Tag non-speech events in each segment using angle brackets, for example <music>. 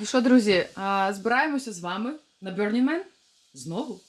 Ну що, друзі, збираємося з вами на Burning Man знову.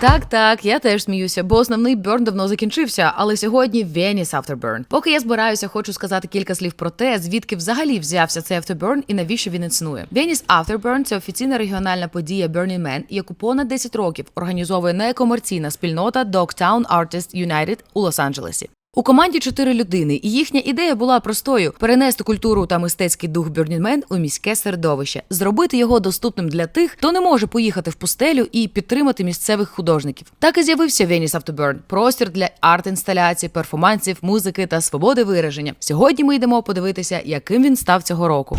Так, так, я теж сміюся, бо основний Burn давно закінчився, але сьогодні Venice Afterburn. Поки я збираюся, хочу сказати кілька слів про те, звідки взагалі взявся цей Afterburn і навіщо він існує. Venice Afterburn – це офіційна регіональна подія Burning Man, яку понад 10 років організовує некомерційна спільнота Dogtown Artists United у Лос-Анджелесі. У команді чотири людини, і їхня ідея була простою: перенести культуру та мистецький дух Man у міське середовище, зробити його доступним для тих, хто не може поїхати в пустелю і підтримати місцевих художників. Так і з'явився Venice Afterburn – простір для арт-інсталяцій, перформансів, музики та свободи вираження. Сьогодні ми йдемо подивитися, яким він став цього року.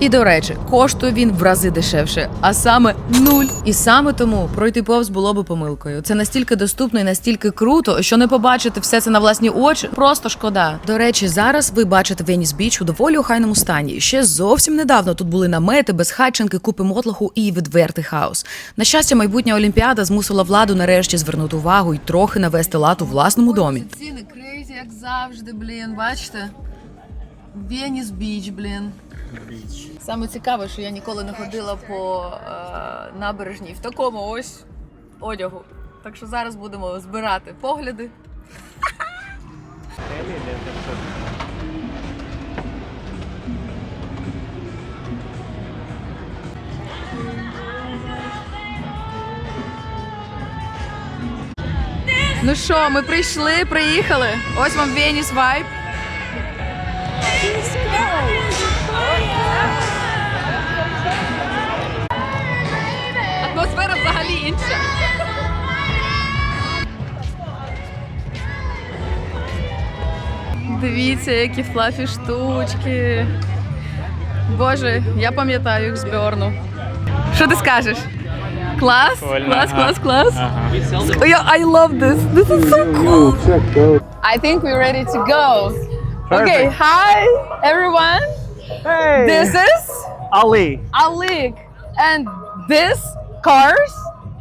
І до речі, коштує він в рази дешевше, а саме нуль. І саме тому пройти повз було би помилкою. Це настільки доступно і настільки круто, що не побачити все це на власні очі просто шкода. До речі, зараз ви бачите Веніс Біч у доволі охайному стані. Ще зовсім недавно тут були намети, безхатченки, купи мотлоху і відвертий хаос. На щастя, майбутня олімпіада змусила владу нарешті звернути увагу і трохи навести лад у власному домі. Ціни крейзі, як завжди, блін. Бачите? Веніс Біч, блін. Саме цікаве, що я ніколи не ходила по е, набережній в такому ось одягу. Так що зараз будемо збирати погляди. Ну що, ми прийшли, приїхали. Ось вам Веніс Вайб. взагалі інша. Дивіться, які флафі штучки. Боже, я пам'ятаю їх з Бьорну. Що ти скажеш? Клас? Клас, клас, клас. Oh, yeah, I love this. This is so cool. I think we're ready to go. Okay, hi everyone. Hey, This is Ali. Alik. And this cars,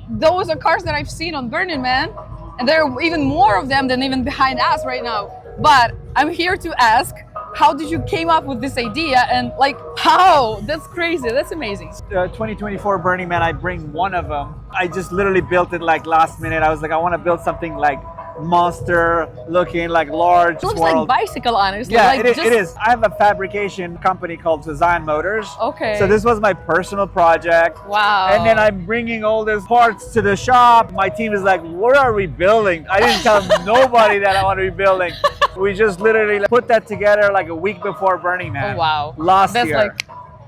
those are cars that I've seen on Burning Man. And there are even more of them than even behind us right now. But I'm here to ask, how did you came up with this idea and like how? That's crazy. That's amazing. Uh, 2024 Burning Man. I bring one of them. I just literally built it like last minute. I was like, I want to build something like monster looking, like large. It looks like bicycle honestly. Yeah, like it, is, just- it is. I have a fabrication company called Design Motors. Okay. So this was my personal project. Wow. And then I'm bringing all these parts to the shop. My team is like, what are we building? I didn't tell <laughs> nobody that I want to be building. We just literally put that together like a week before Burning Man. Oh, wow. Last That's year. like-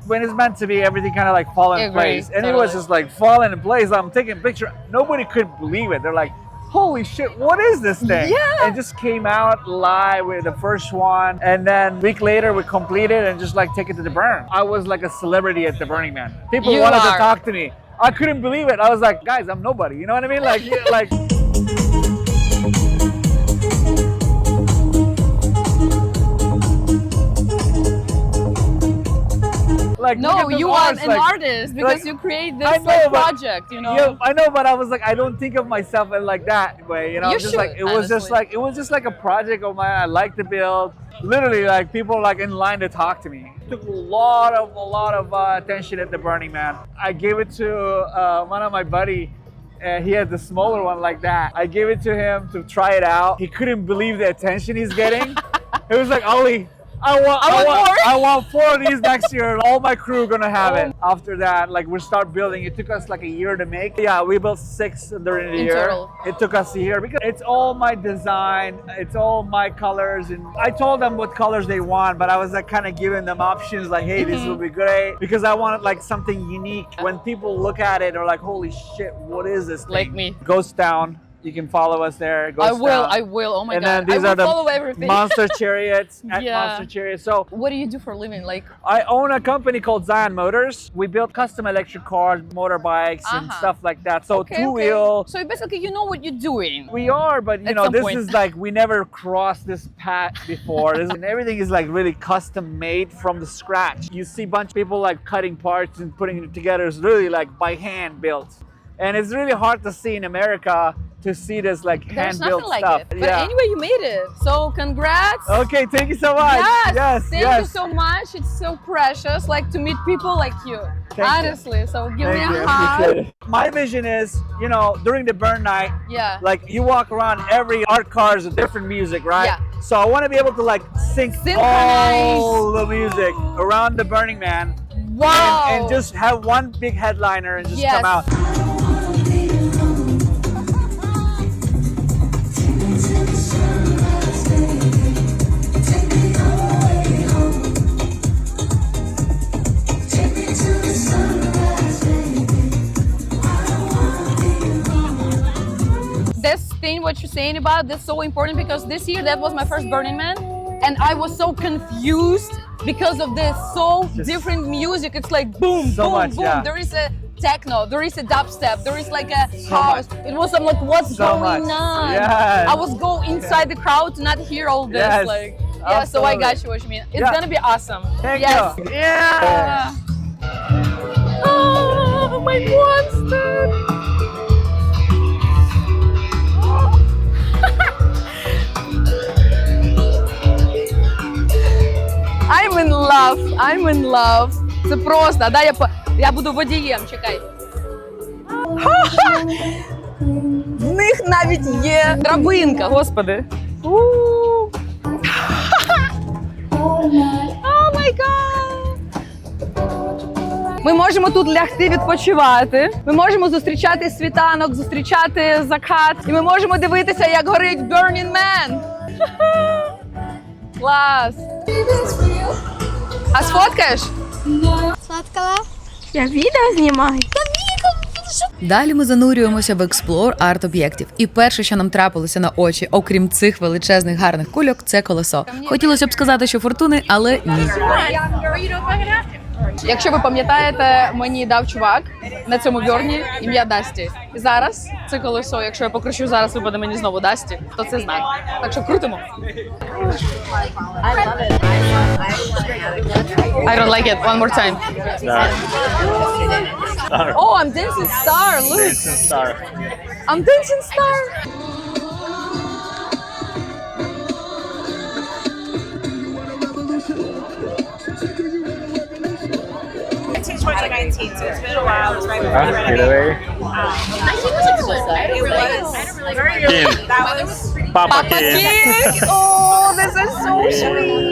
when it's meant to be, everything kind of like fall in Agree, place. And it was just like falling in place. I'm taking a picture. Nobody could believe it. They're like, holy shit, what is this thing? Yeah. It just came out live with the first one. And then week later, we completed and just like take it to the burn. I was like a celebrity at the Burning Man. People You wanted are. to talk to me. I couldn't believe it. I was like, guys, I'm nobody. You know what I mean? Like, <laughs> like. Like, no, you are an like- artist because like, you create this know, like, but- project, you know. Yeah, I know, but I was like, I don't think of myself in like that way, you know. You just like should, it was just like it was just like a project of mine. I like to build. Literally, like people like in line to talk to me. Took a lot of a lot of uh, attention at the Burning Man. I gave it to uh, one of my buddy. And he had the smaller one like that. I gave it to him to try it out. He couldn't believe the attention he's getting. <laughs> it was like, Ollie, I want, I I want want, more." I want four of these next year. and All my crew are gonna have Oh. it. After that, like we start building. It took us like a year to make. Yeah, we built six during the In year. total. It took us a year because it's all my design. It's all my colors, and I told them what colors they want, but I was like kind of giving them options. Like, hey, this Mm-hmm. would be great because I wanted like something unique. When people look at it, they're like, holy shit, what is this? Like thing? me. Ghost Town. You can follow us there. Goes I will. down. I will. Oh my and god. then these I will are the follow everything. monster <laughs> chariots at Yeah. Monster Chariots. So what do you do for a living? Like, I own a company called Zion Motors. We build custom electric cars, motorbikes, and Uh-huh. stuff like that. So okay, two okay. wheel. So basically, you know what you're doing. We are, but you At know, this point. is like we never crossed this path before. This- and <laughs> everything is like really custom made from the scratch. You see a bunch of people like cutting parts and putting it together. It's really like by hand built, and it's really hard to see in America to see this like hand built like stuff. it. But anyway, you made it. So congrats. Okay, thank you so much. Yes, yes, thank yes. you so much. It's so precious, like to meet people like you. you. Honestly, so give Thank me you, a hug. My vision is, you know, during the burn night, Yeah. like you walk around every art car is a different music, right? Yeah. So I want to be able to like sync all the music around the Burning Man Wow. and, and just have one big headliner and just Yes. come out. What you're saying about that's so important because this year that was my first Burning Man and I was so confused because of this so Just- different music. It's like boom, So boom, much, boom. yeah. There is a techno, there is a dubstep, there is like a So house. It was I'm like, what's So going much. on? Yes. I was go inside the crowd to not hear all this. Yes. Like yeah, so I Absolutely. got you what you mean. It's Yeah. gonna be awesome. Thank yes. you. Yeah. Oh, my monster. I'm in love, I'm in love. Це просто, да, я, по- я буду водієм, чекай. <laughs> В них навіть є драбинка, господи. <laughs> Ми можемо тут лягти відпочивати. Ми можемо зустрічати світанок, зустрічати закат. І ми можемо дивитися, як горить Burning Man. <laughs> Клас! А сфоткаєш? Сфоткала. Я відео знімаю. Далі ми занурюємося в експлор арт-об'єктів. І перше, що нам трапилося на очі, окрім цих величезних гарних кульок, це колесо. Хотілося б сказати, що фортуни, але ні. Якщо ви пам'ятаєте, мені дав чувак на цьому бьорні ім'я Дасті. І зараз це колесо. Якщо я покручу зараз, випаде мені знову Дасті, то це знак. Так що крутимо. I don't like it. One more time. Oh, I'm dancing star. Look, Star. I'm dancing star. 2019, so it's been a while. It's right before the renovation. Um, I think it was a good one. I It really was very. That was Papa Papa <laughs> Oh, this is so sweet.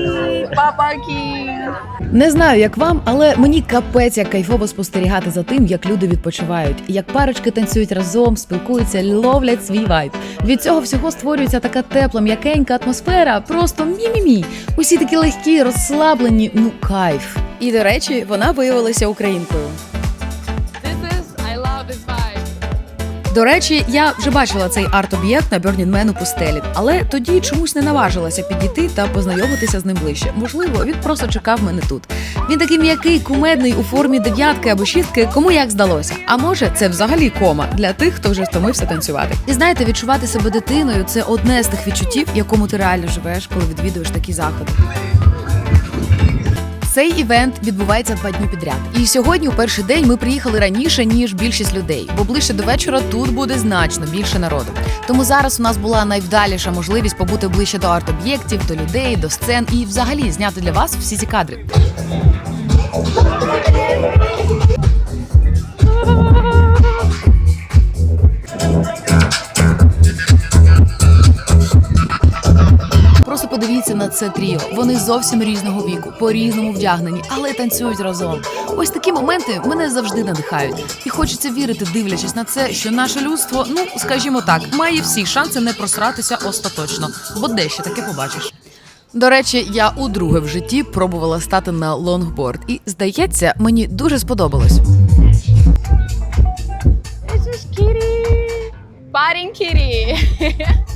Papa King. Не знаю, як вам, але мені капець як кайфово спостерігати за тим, як люди відпочивають, як парочки танцюють разом, спілкуються, ловлять свій вайб. Від цього всього створюється така тепла, м'якенька атмосфера. Просто мі-мі-мі. Усі такі легкі, розслаблені. Ну кайф. І до речі, вона виявилася українкою. До речі, я вже бачила цей арт-об'єкт на Burning Man у пустелі, але тоді чомусь не наважилася підійти та познайомитися з ним ближче. Можливо, він просто чекав мене тут. Він такий м'який, кумедний у формі дев'ятки або шістки, кому як здалося. А може, це взагалі кома для тих, хто вже втомився танцювати. І знаєте, відчувати себе дитиною це одне з тих відчуттів, якому ти реально живеш, коли відвідуєш такі заходи. Цей івент відбувається два дні підряд. І сьогодні, у перший день, ми приїхали раніше ніж більшість людей, бо ближче до вечора тут буде значно більше народу. Тому зараз у нас була найвдаліша можливість побути ближче до арт-об'єктів, до людей, до сцен і взагалі зняти для вас всі ці кадри. Подивіться на це тріо. Вони зовсім різного віку, по-різному вдягнені, але танцюють разом. Ось такі моменти мене завжди надихають. І хочеться вірити, дивлячись на це, що наше людство, ну скажімо так, має всі шанси не просратися остаточно, бо дещо таке побачиш. До речі, я удруге в житті пробувала стати на лонгборд, і здається, мені дуже сподобалось. Парень Кирі. <laughs>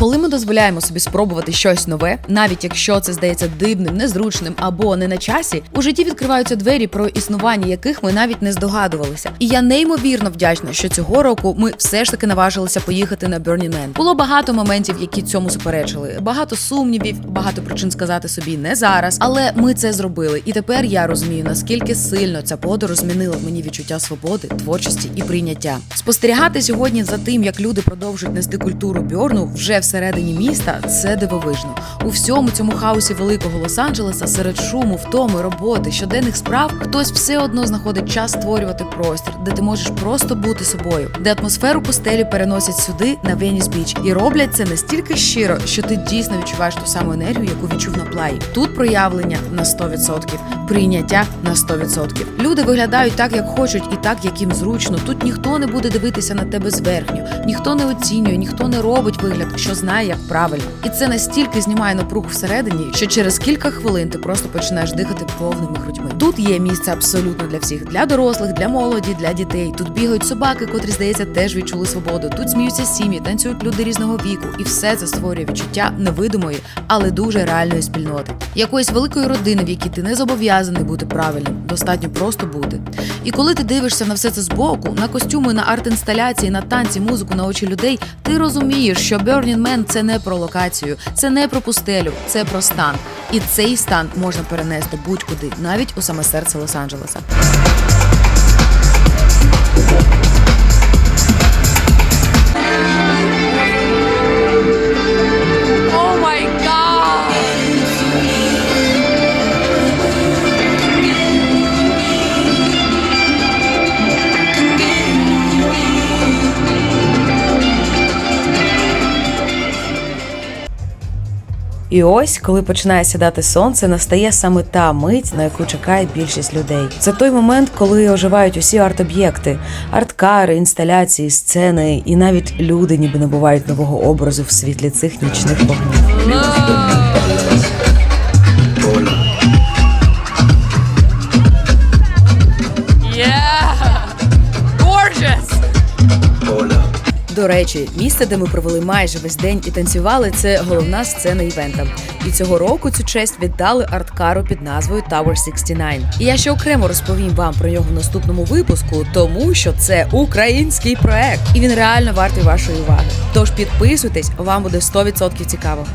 Коли ми дозволяємо собі спробувати щось нове, навіть якщо це здається дивним, незручним або не на часі, у житті відкриваються двері, про існування яких ми навіть не здогадувалися. І я неймовірно вдячна, що цього року ми все ж таки наважилися поїхати на Burning Man. Було багато моментів, які цьому суперечили, багато сумнівів, багато причин сказати собі не зараз. Але ми це зробили. І тепер я розумію, наскільки сильно ця подорож змінила мені відчуття свободи, творчості і прийняття. Спостерігати сьогодні за тим, як люди продовжують нести культуру Бьорну вже всередині міста, це дивовижно. У всьому цьому хаосі великого Лос-Анджелеса, серед шуму, втоми, роботи, щоденних справ, хтось все одно знаходить час створювати простір, де ти можеш просто бути собою, де атмосферу пустелі переносять сюди на Веніс Біч і роблять це настільки щиро, що ти дійсно відчуваєш ту саму енергію, яку відчув на плаї. Тут проявлення на 100%, прийняття на 100%. Люди виглядають так, як хочуть, і так, як їм зручно. Тут ніхто не буде дивитися на тебе зверхньо, ніхто не оцінює, ніхто не робить вигляд, що знає, як правильно. І це настільки знімає напруг всередині, що через кілька хвилин ти просто починаєш дихати повними грудьми. Тут є місце абсолютно для всіх: для дорослих, для молоді, для дітей. Тут бігають собаки, котрі здається теж відчули свободу. Тут сміються сім'ї, танцюють люди різного віку, і все це створює відчуття невидимої, але дуже реальної спільноти, якоїсь великої родини, в якій ти не зобов'язаний бути правильним, достатньо просто бути. І коли ти дивишся на все це збоку, на костюми, на арт-інсталяції, на танці, музику, на очі людей, ти розумієш, що Burning Man – це не про локацію, це не про пустелю, це про стан. І цей стан можна перенести будь-куди, навіть у саме серце Лос-Анджелеса. І ось, коли починає сідати сонце, настає саме та мить, на яку чекає більшість людей. Це той момент, коли оживають усі арт-об'єкти, арт-кари, інсталяції, сцени, і навіть люди ніби набувають нового образу в світлі цих нічних вогнів. До речі, місце, де ми провели майже весь день і танцювали, це головна сцена івента. І цього року цю честь віддали арткару під назвою Tower 69. І я ще окремо розповім вам про нього в наступному випуску, тому що це український проект, і він реально вартий вашої уваги. Тож підписуйтесь, вам буде 100% цікаво.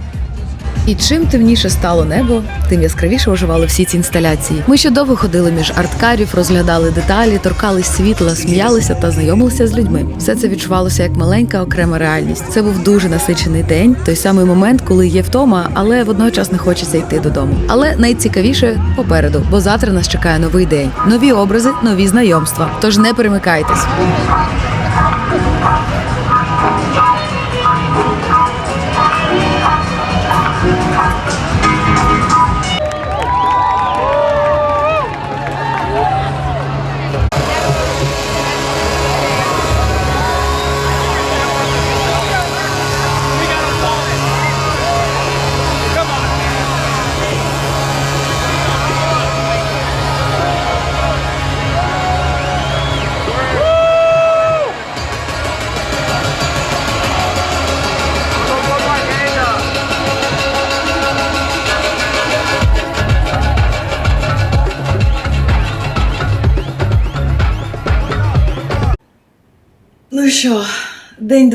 І чим темніше стало небо, тим яскравіше оживали всі ці інсталяції. Ми ще довго ходили між арткарів, розглядали деталі, торкались світла, сміялися та знайомилися з людьми. Все це відчувалося як маленька окрема реальність. Це був дуже насичений день, той самий момент, коли є втома, але водночас не хочеться йти додому. Але найцікавіше попереду, бо завтра нас чекає новий день, нові образи, нові знайомства. Тож не перемикайтесь.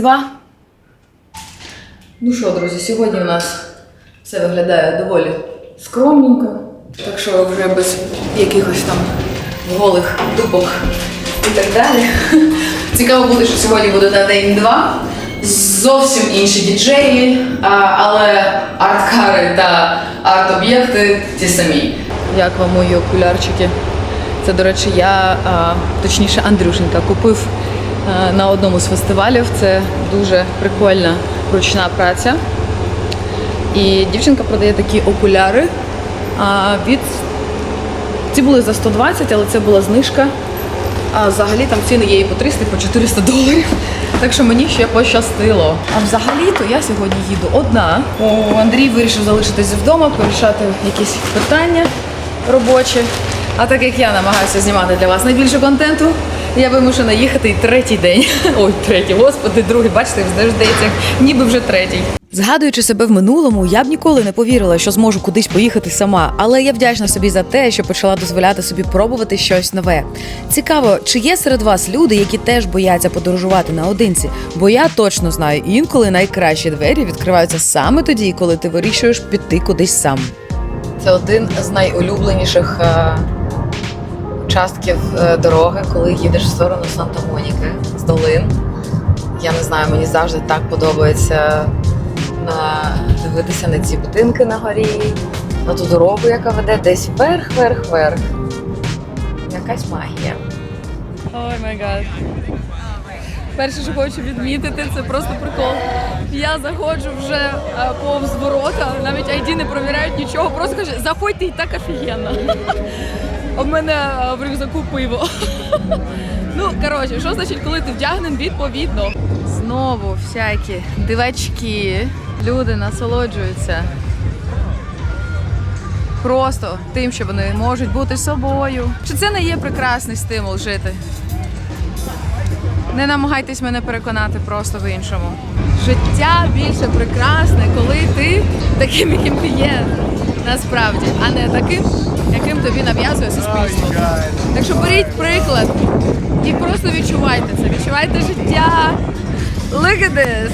Два. Ну що, друзі, сьогодні у нас все виглядає доволі скромненько. Так що вже без якихось там голих дубок і так далі. <laughs> Цікаво буде, що сьогодні буде на день два. Зовсім інші діджеї, але арт-кари та арт-об'єкти ті самі. Як вам мої окулярчики? Це, до речі, я, точніше, Андрюшенька, купив на одному з фестивалів. Це дуже прикольна ручна праця. І дівчинка продає такі окуляри а, від. Ці були за 120, але це була знижка. А взагалі там ціни є і по 300, і по 400 доларів. Так що мені ще пощастило. А взагалі-то я сьогодні їду одна. О, Андрій вирішив залишитися вдома, порішати якісь питання робочі. А так як я намагаюся знімати для вас найбільше контенту, я вимушена їхати і третій день. <laughs> Ой, третій, господи, другий, бачите, здається, ніби вже третій. Згадуючи себе в минулому, я б ніколи не повірила, що зможу кудись поїхати сама, але я вдячна собі за те, що почала дозволяти собі пробувати щось нове. Цікаво, чи є серед вас люди, які теж бояться подорожувати наодинці? Бо я точно знаю, інколи найкращі двері відкриваються саме тоді, коли ти вирішуєш піти кудись сам. Це один з найулюбленіших е, участків е, дороги, коли їдеш в сторону Санта-Моніки з долин. Я не знаю, мені завжди так подобається на дивитися на ці будинки на горі, на ту дорогу, яка веде десь вверх, вверх, вверх. Якась магія. Ой май гад. Перше, що хочу відмітити, це просто прикол. Я заходжу вже е, повз ворота, навіть ID не провіряють нічого, просто кажуть, заходьте і так офігенно. У мене е, в рюкзаку пиво. <laughs> Ну, коротше, що значить, коли ти вдягнен відповідно? Знову всякі дивачки, люди насолоджуються просто тим, що вони можуть бути собою. Чи це не є прекрасний стимул жити? Не намагайтесь мене переконати просто в іншому. Життя більше прекрасне, коли ти таким, яким ти є насправді, а не таким, яким тобі нав'язує суспільство. Так що беріть приклад і просто відчувайте це. Відчувайте життя. Look at this.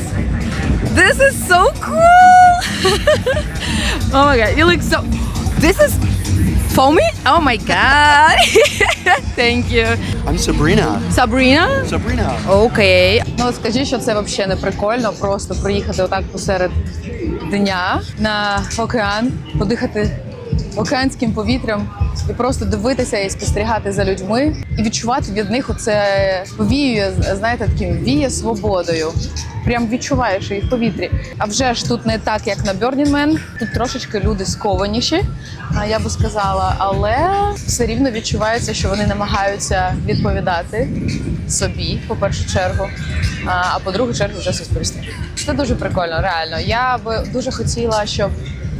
This is so cool. <laughs> oh my god, you look so. This is foamy? Oh my god. <laughs> Thank you. I'm Sabrina. Sabrina? Sabrina. Окей. Ну от скажи, що це взагалі не прикольно, просто приїхати отак посеред дня на океан, подихати океанським повітрям і просто дивитися і спостерігати за людьми, і відчувати від них оце повіює, знаєте, таким віє свободою. Прям відчуваєш її в повітрі. А вже ж тут не так, як на Burning Man. Тут трошечки люди скованіші, я би сказала, але все рівно відчувається, що вони намагаються відповідати собі, по першу чергу, а, по другу чергу вже суспільству. Це дуже прикольно, реально. Я би дуже хотіла, щоб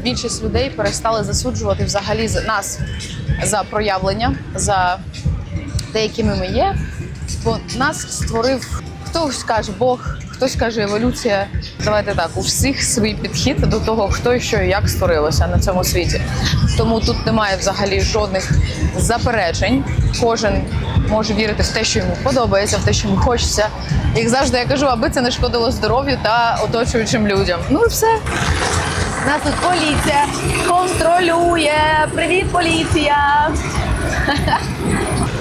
більшість людей перестали засуджувати взагалі за- нас за проявлення, за те, якими ми є. Бо нас створив хтось каже Бог, хтось каже еволюція. Давайте так, у всіх свій підхід до того, хто і що і як створилося на цьому світі. Тому тут немає взагалі жодних заперечень. Кожен може вірити в те, що йому подобається, в те, що йому хочеться. Як завжди, я кажу, аби це не шкодило здоров'ю та оточуючим людям. Ну і все. Нас тут поліція контролює. Привіт, поліція!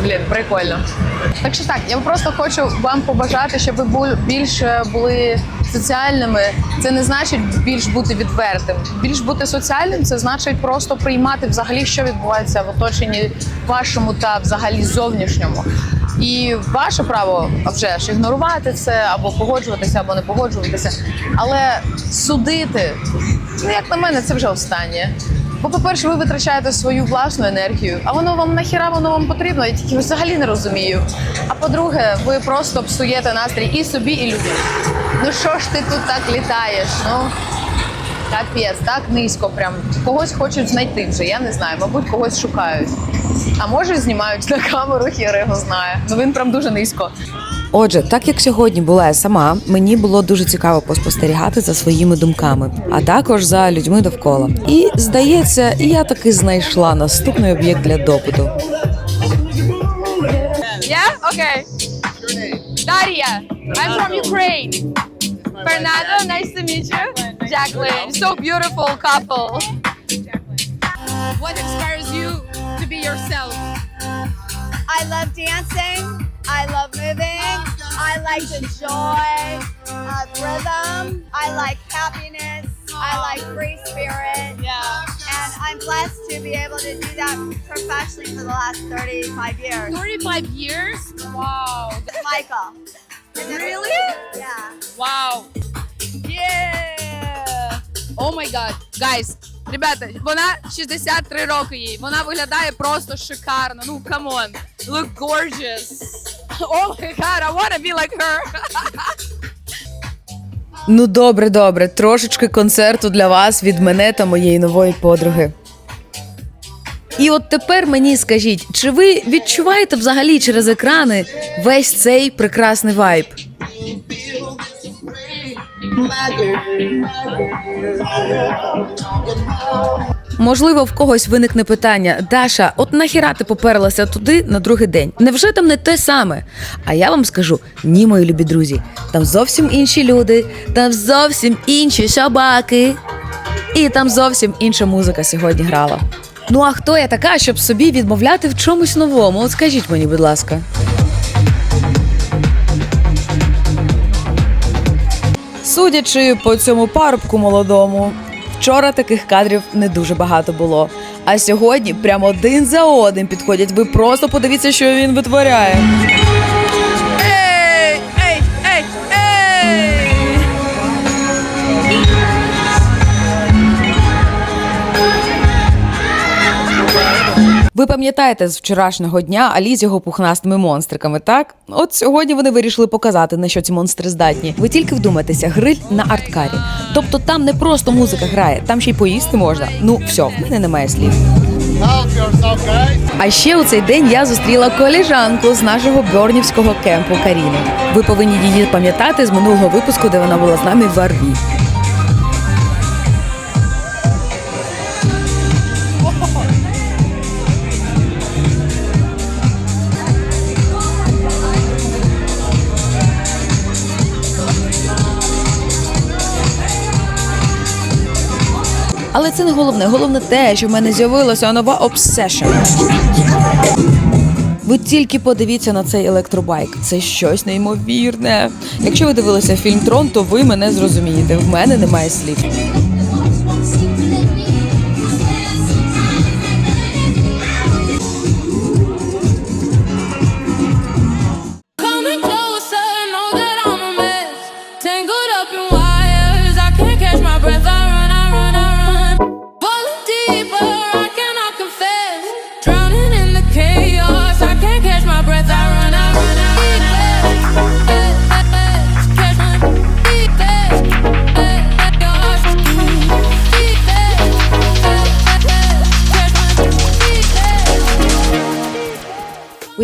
Блін, прикольно. Так що так, я просто хочу вам побажати, щоб ви більше були соціальними. Це не значить більш бути відвертим. Більш бути соціальним це значить просто приймати взагалі, що відбувається в оточенні вашому та взагалі зовнішньому. І ваше право вже ж ігнорувати це або погоджуватися, або не погоджуватися. Але судити, ну як на мене, це вже останнє. Бо, по-перше, ви витрачаєте свою власну енергію, а воно вам нахіра воно вам потрібно, я тільки взагалі не розумію. А по-друге, ви просто псуєте настрій і собі, і людям. Ну що ж ти тут так літаєш? Ну капець, так низько. Прям когось хочуть знайти вже. Я не знаю, мабуть, когось шукають. А може знімають на камеру, хер його знає. Ну він прям дуже низько. Отже, так як сьогодні була я сама, мені було дуже цікаво поспостерігати за своїми думками, а також за людьми довкола. І здається, я таки знайшла наступний об'єкт для допиту. Yeah? Okay. Daria. I'm from Ukraine. Fernando, nice to meet you. Jacqueline. So beautiful couple. What inspires you to be yourself? I love dancing. I love moving. I like the joy of rhythm. I like happiness. I like free spirit. Yeah. And I'm blessed to be able to do that professionally for the last 35 years. 35 years? Wow. Michael. Really? Yeah. Wow. Yeah. Oh my god. Guys, ребята, вона 63 роки їй. Вона виглядає просто шикарно. Ну, камон. Look gorgeous. Oh my god, I wanna be like her. Ну добре, добре. Трошечки концерту для вас від мене та моєї нової подруги. І от тепер мені скажіть, чи ви відчуваєте взагалі через екрани весь цей прекрасний вайб? Можливо, в когось виникне питання: Даша, от нахіра ти поперлася туди на другий день? Невже там не те саме? А я вам скажу: ні, мої любі друзі, там зовсім інші люди, там зовсім інші собаки, і там зовсім інша музика сьогодні грала. Ну а хто я така, щоб собі відмовляти в чомусь новому? От скажіть мені, будь ласка. Судячи по цьому парубку молодому, вчора таких кадрів не дуже багато було. А сьогодні прямо один за одним підходять. Ви просто подивіться, що він витворяє. Ви пам'ятаєте з вчорашнього дня Алі з його пухнастими монстриками, так? От сьогодні вони вирішили показати, на що ці монстри здатні. Ви тільки вдумайтеся, гриль на арткарі. Тобто там не просто музика грає, там ще й поїсти можна. Ну все, в мене немає слів. А ще у цей день я зустріла коліжанку з нашого бьорнівського кемпу Каріну. Ви повинні її пам'ятати з минулого випуску, де вона була з нами в Арві. Але це не головне. Головне те, що в мене з'явилася нова обсешн. Ви тільки подивіться на цей електробайк. Це щось неймовірне. Якщо ви дивилися фільм Трон, то ви мене зрозумієте. В мене немає слів.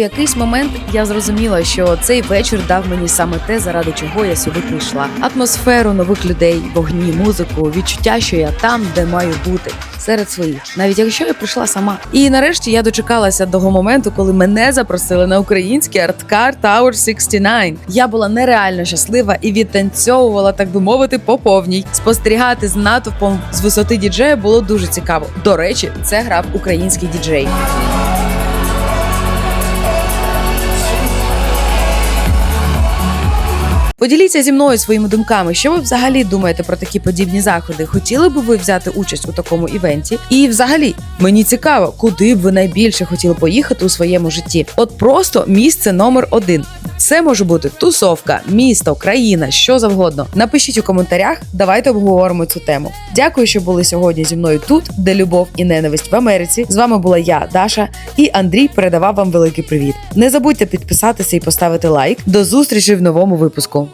Якийсь момент я зрозуміла, що цей вечір дав мені саме те, заради чого я сюди прийшла: атмосферу нових людей, вогні, музику, відчуття, що я там, де маю бути. Серед своїх, навіть якщо я прийшла сама. І нарешті я дочекалася того моменту, коли мене запросили на український арткар Tower 69. Я була нереально щаслива і відтанцьовувала, так би мовити, по повній. Спостерігати з натовпом з висоти діджея було дуже цікаво. До речі, це грав український діджей. Поділіться зі мною своїми думками, що ви взагалі думаєте про такі подібні заходи? Хотіли б ви взяти участь у такому івенті? І взагалі мені цікаво, куди б ви найбільше хотіли поїхати у своєму житті? От просто місце номер один. Це може бути тусовка, місто, країна, що завгодно. Напишіть у коментарях, давайте обговоримо цю тему. Дякую, що були сьогодні зі мною тут, де любов і ненависть в Америці. З вами була я, Даша, і Андрій передавав вам великий привіт. Не забудьте підписатися і поставити лайк. До зустрічі в новому випуску.